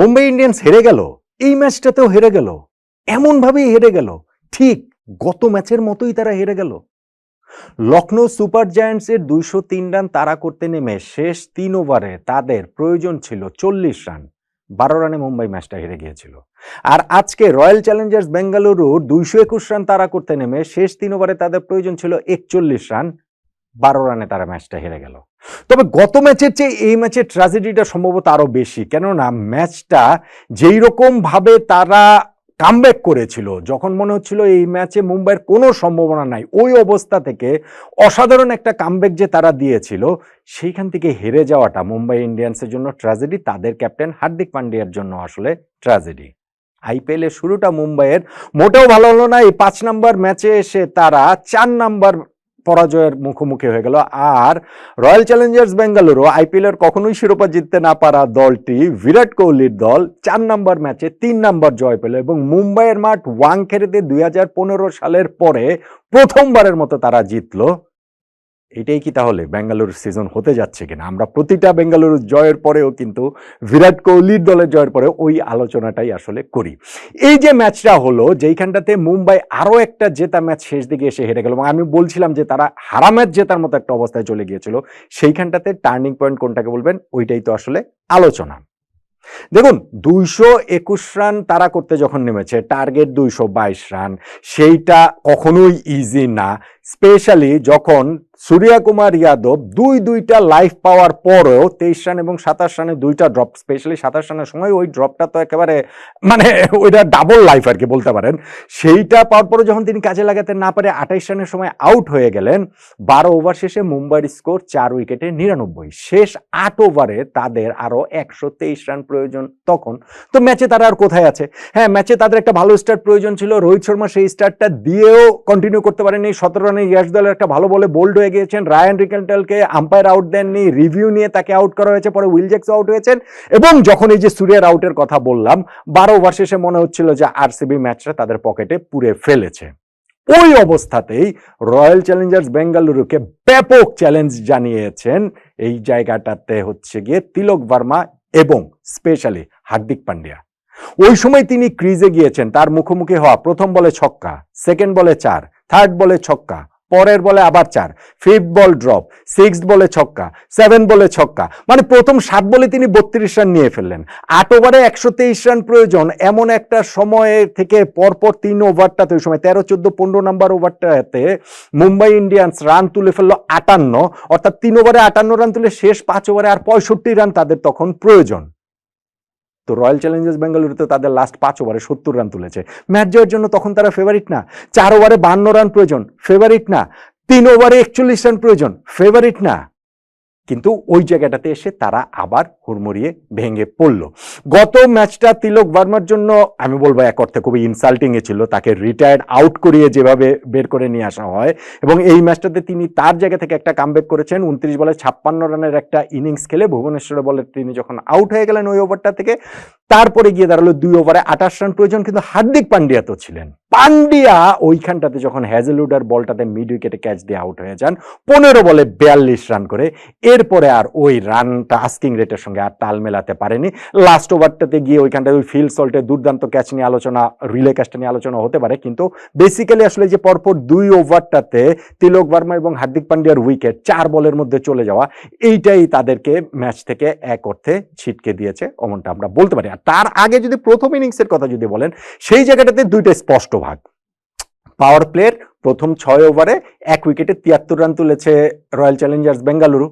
Mumbai Indians হেরে গেল, এই ম্যাচটাতেও হেরে গেল, এমনভাবেই হেরে গেল, ঠিক গত ম্যাচের মতোই তারা হেরে গেল। লখনৌ সুপার জায়ান্টসের দুইশো তিন রান তাড়া করতে নেমে শেষ তিন ওভারে তাদের প্রয়োজন ছিল চল্লিশ রান, বারো রানে মুম্বাই ম্যাচটা হেরে গিয়েছিল। আর আজকে রয়্যাল চ্যালেঞ্জার্স বেঙ্গালুরুর দুইশো একুশ রান তাড়া করতে নেমে শেষ তিন ওভারে তাদের প্রয়োজন ছিল একচল্লিশ রান, বারো রানে তারা ম্যাচটা হেরে গেল। তবে গত ম্যাচের চেয়ে এই ম্যাচের ট্র্যাজেডিটা সম্ভবত আরও বেশি। কেননা ম্যাচটা যেই রকম ভাবে তারা কামব্যাক করেছিল, যখন মনে হচ্ছিল এই ম্যাচে মুম্বাইয়ের কোনো সম্ভাবনা নাই, ওই অবস্থা থেকে অসাধারণ একটা কামব্যাক যে তারা দিয়েছিল, সেইখান থেকে হেরে যাওয়াটা মুম্বাই ইন্ডিয়ান্সের জন্য ট্র্যাজেডি তাদের ক্যাপ্টেন হার্দিক পান্ডিয়ার জন্য আসলে ট্র্যাজেডি আইপিএল এর শুরুটা মুম্বাইয়ের মোটেও ভালো হলো না, এই পাঁচ নাম্বার ম্যাচে এসে তারা চার নাম্বার পরাজয়ের মুখোমুখি হয়ে গেল। আর রয়্যাল চ্যালেঞ্জার্স বেঙ্গালুরু আইপিএলের কখনোই শিরোপা জিততে না পারা দলটি বিরাট কোহলির দল চার নম্বর ম্যাচে তিন নম্বর জয় পেল এবং মুম্বাইয়ের মাঠ ওয়াংখেড়েতে দুই হাজার পনেরো সালের পরে প্রথমবারের মতো তারা জিতলো। এটাই কি তাহলে বেঙ্গালুরু সিজন হতে যাচ্ছে কিনা? আমরা প্রতিটা বেঙ্গালুরু জয়ের পরেও কিন্তু বিরাট কোহলির দলের জয়ের পরে ওই আলোচনাটাই আসলে করি। এই যে ম্যাচটা হলো, যেইখানটাতে মুম্বাই আরও একটা জেতা ম্যাচ শেষ দিকে এসে হেরে গেল আমি বলছিলাম যে তারা হারা ম্যাচ জেতার মতো একটা অবস্থায় চলে গিয়েছিল, সেইখানটাতে টার্নিং পয়েন্ট কোনটাকে বলবেন? ওইটাই তো আসলে আলোচনা। দেখুন, দুইশো একুশ রান তারা করতে যখন নেমেছে টার্গেট দুইশো বাইশ রান সেইটা কখনোই ইজি না স্পেশালি যখন সূর্যা কুমার যাদব দুই দুইটা লাইফ পাওয়ার পরেও তেইশ রান এবং সাতাশ রানে দুইটা ড্রপ স্পেশালি সাতাশ রানের সময় ওই ড্রপটা তো একেবারে মানে ওইটা ডাবল লাইফ আর কি বলতে পারেন। সেইটা পাওয়ার পরে যখন তিনি কাজে লাগাতে না পারে আঠাইশ রানের সময় আউট হয়ে গেলেন, বারো ওভার শেষে মুম্বাইয়ের স্কোর চার উইকেটে নিরানব্বই। শেষ আট ওভারে তাদের আরও একশো তেইশ রান প্রয়োজন তখন। তো ম্যাচে তারা আর কোথায় আছে? হ্যাঁ ম্যাচে তাদের একটা ভালো স্টার্ট প্রয়োজন ছিল। রোহিত শর্মা সেই স্টার্টটা দিয়েও কন্টিনিউ করতে পারেনি সতেরো রানে ইয়াস দলের একটা ভালো বলে বোল্ড হয়ে গিয়েছেন রায়ান রিকেলটেলকে আম্পায়ার আউট দেননি রিভিউ নিয়ে তাকে আউট করা হয়েছে, পরে উইল জ্যাক্স আউট হয়েছেন এবং যখন এই যে সূর্যের আউটের কথা বললাম, বারো ওভার শেষে মনে হচ্ছিল যে আরসিবি ম্যাচটা তাদের পকেটে পুরে ফেলেছে। ওই অবস্থাতেই রয়্যাল চ্যালেঞ্জার্স বেঙ্গালুরুকে ব্যাপক চ্যালেঞ্জ জানিয়েছেন। এই জায়গাটাতে হচ্ছে গিয়ে তিলক ভার্মা এবং স্পেশালি হার্দিক পান্ডিয়া। ওই সময় তিনি ক্রিজে গিয়েছেন, তার মুখোমুখি হওয়া প্রথম বলে ছক্কা সেকেন্ড বলে চার থার্ড বলে ছক্কা পরের বলে আবার চার ফিফথ বল ড্রপ সিক্স বলে ছক্কা সেভেন বলে ছক্কা। মানে প্রথম সাত বলে তিনি বত্রিশ রান নিয়ে ফেললেন। আট ওভারে একশো তেইশ রান প্রয়োজন, এমন একটা সময়ে থেকে পরপর তিন ওভারটাতে ওই সময় তেরো, চোদ্দ, পনেরো নাম্বার ওভারটাতে মুম্বাই ইন্ডিয়ান্স রান তুলে ফেলল আটান্ন, অর্থাৎ তিন ওভারে আটান্ন রান তুলে শেষ পাঁচ ওভারে আর পঁয়ষট্টি রান তাদের তখন প্রয়োজন। তো রয়্যাল চ্যালেঞ্জার্স বেঙ্গালুরুতে তাদের লাস্ট পাঁচ ওভারে সত্তর রান তুলেছে। ম্যাচ জয়ের জন্য তখন তারা ফেভারিট না। চার ওভারে বান্ন রান প্রয়োজন ফেভারিট না। তিন ওভারে একচল্লিশ রান প্রয়োজন ফেভারিট না। কিন্তু ওই জায়গাটাতে এসে তারা আবার হুড়মুড়িয়ে ভেঙে পড়ল। গত ম্যাচটা তিলক বার্মার জন্য, আমি বলব এক অর্থে খুবই ইনসাল্টিং এ ছিল, তাকে রিটায়ার্ড আউট করিয়ে যেভাবে বের করে নিয়ে আসা হয়। এবং এই ম্যাচটাতে তিনি তার জায়গা থেকে একটা কামব্যাক করেছেন, উনত্রিশ বলে ছাপ্পান্ন রানের একটা ইনিংস খেলে ভুবনেশ্বরে বলে তিনি যখন আউট হয়ে গেলেন ওই ওভারটা থেকে তারপরে গিয়ে দাঁড়াল দুই ওভারে আঠাশ রান প্রয়োজন, কিন্তু হার্দিক পান্ডিয়া তো ছিলেন। পান্ডিয়া ওইখানটাতে যখন হ্যাজেলউড আর বলটাতে মিড উইকেটে ক্যাচ দিয়ে আউট হয়ে যান, পনেরো বলে বিয়াল্লিশ রান করে, এরপরে আর ওই রানটা আস্কিং রেটের সঙ্গে আর তাল মেলাতে পারেনি। লাস্ট ওভারটাতে গিয়ে ওইখানটাতে ওই ফিল্ড সল্টে দুর্দান্ত ক্যাচ নিয়ে আলোচনা রিলে ক্যাচটা নিয়ে আলোচনা হতে পারে, কিন্তু বেসিক্যালি আসলে যে পরপর দুই ওভারটাতে তিলক ভার্মা এবং হার্দিক পান্ডিয়ার উইকেট চার বলের মধ্যে চলে যাওয়া, এইটাই তাদেরকে ম্যাচ থেকে এক অর্থে ছিটকে দিয়েছে অমনটা আমরা বলতে পারি। তার আগে যদি প্রথম ইনিংসের কথা যদি বলেন, সেই জায়গাটাতে দুইটা স্পষ্ট ভাগ। পাওয়ার প্লের প্রথম ছয় ওভারে এক উইকেটে তিয়াত্তর রান তুলেছে রয়্যাল চ্যালেঞ্জার্স বেঙ্গালুরু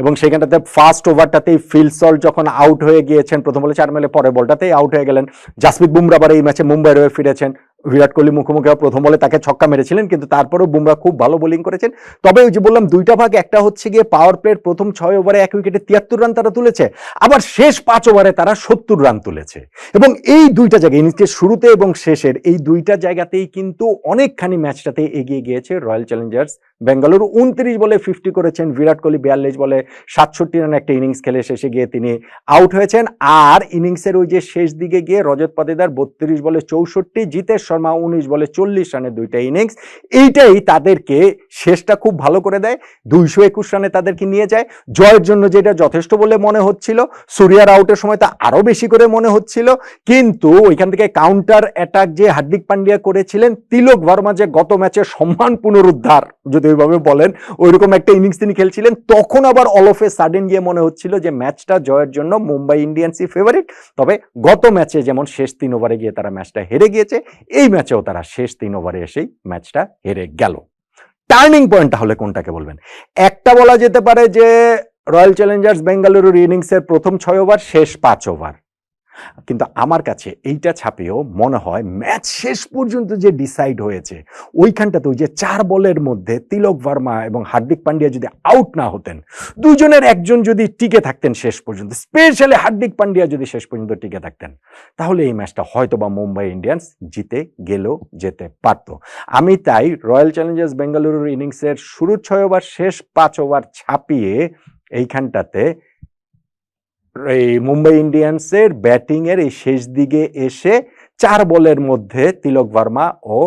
এবং সেখানটাতে ফার্স্ট ওভারটাতেই ফিলসল যখন আউট হয়ে গিয়েছেন, প্রথম বলে চার মেলে পরের বলটাতেই আউট হয়ে গেলেন। জাসপ্রীত বুমরাবার এই ম্যাচে মুম্বাইয়ের হয়ে ফিরেছেন। বিরাট কোহলি মুখোমুখি প্রথম বলে তাকে ছক্কা মেরেছিলেন, কিন্তু তারপরেও বুমরা খুব ভালো বোলিং করেছেন। তবে ওই যে বললাম, দুইটা ভাগ, একটা হচ্ছে গিয়ে পাওয়ার প্লের প্রথম ছয় ওভারে এক উইকেটে তিয়াত্তর রান তারা তুলেছে, আবার শেষ পাঁচ ওভারে তারা সত্তর রান তুলেছে। এবং এই দুইটা জায়গায়, ইনিংসের শুরুতে এবং শেষের, এই দুইটা জায়গাতেই কিন্তু অনেকখানি ম্যাচটাতে এগিয়ে গিয়েছে রয়্যাল চ্যালেঞ্জার্স বেঙ্গালুরু উনত্রিশ বলে ফিফটি করেছেন, বিরাট কোহলি বিয়াল্লিশ বলে সাতষট্টি রান একটা ইনিংস খেলে শেষে গিয়ে তিনি আউট হয়েছেন। আর ইনিংসের ওই যে শেষ দিকে গিয়ে রজত পাতিদার বত্রিশ বলে চৌষট্টি, জিতেশ শর্মা উনিশ বলে চল্লিশ রানের দুইটা ইনিংস এইটাই তাদেরকে শেষটা খুব ভালো করে দেয়। দুইশো একুশ রানে তাদেরকে নিয়ে যায়। জয়ের জন্য যেটা যথেষ্ট বলে মনে হচ্ছিল, সুরিয়ার আউটের সময় তা আরও বেশি করে মনে হচ্ছিল। কিন্তু ওইখান থেকে কাউন্টার অ্যাটাক যে হার্দিক পান্ডিয়া করেছিলেন, তিলক ভার্মা যে গত ম্যাচে সম্মান পুনরুদ্ধার যদি ওইভাবে বলেন, ওইরকম একটা ইনিংস তিনি খেলছিলেন। তখন আবার অল অফ এ সাডেন গিয়ে মনে হচ্ছিল যে ম্যাচটা জয়ের জন্য মুম্বাই ইন্ডিয়ান্সই ফেভারিট তবে গত ম্যাচে যেমন শেষ তিন ওভারে গিয়ে তারা ম্যাচটা হেরে গিয়েছে, এই ম্যাচেও তারা শেষ তিন ওভারে এসেই ম্যাচটা হেরে গেল। টার্নিং পয়েন্ট তাহলে কোনটাকে বলবেন? একটা বলা যেতে পারে যে রয়্যাল চ্যালেঞ্জার্স বেঙ্গালুরুর ইনিংসের প্রথম ছয় ওভার শেষ পাঁচ ওভার কিন্তু আমার কাছে এইটা ছাপিয়েও মনে হয় ম্যাচ শেষ পর্যন্ত যে ডিসাইড হয়েছে, ওইখানটাতে ওই যে চার বলের মধ্যে তিলক ভার্মা এবং হার্দিক পান্ডিয়া যদি আউট না হতেন, দুজনের একজন যদি টিকে থাকতেন শেষ পর্যন্ত স্পেশালি হার্দিক পান্ডিয়া যদি শেষ পর্যন্ত টিকে থাকতেন, তাহলে এই ম্যাচটা হয়তো বা মুম্বাই ইন্ডিয়ান্স জিতে গেলেও যেতে পারত। আমি তাই রয়্যাল চ্যালেঞ্জার্স বেঙ্গালুরুর ইনিংসের শুরুর ছয় ওভার, শেষ পাঁচ ওভার ছাপিয়ে এইখানটাতে এই মুম্বাই ইন্ডিয়ান্সের ব্যাটিং এর এই শেষ দিকে এসে চার বলের মধ্যে তিলক ভার্মা ও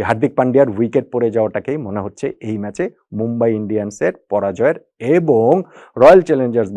হার্দিক পান্ডিয়ার উইকেট পড়ে যাওয়াটাকেই মনে হচ্ছে এই ম্যাচে মুম্বাই ইন্ডিয়ান্সের পরাজয়ের এবং রয়্যাল চ্যালেঞ্জার্স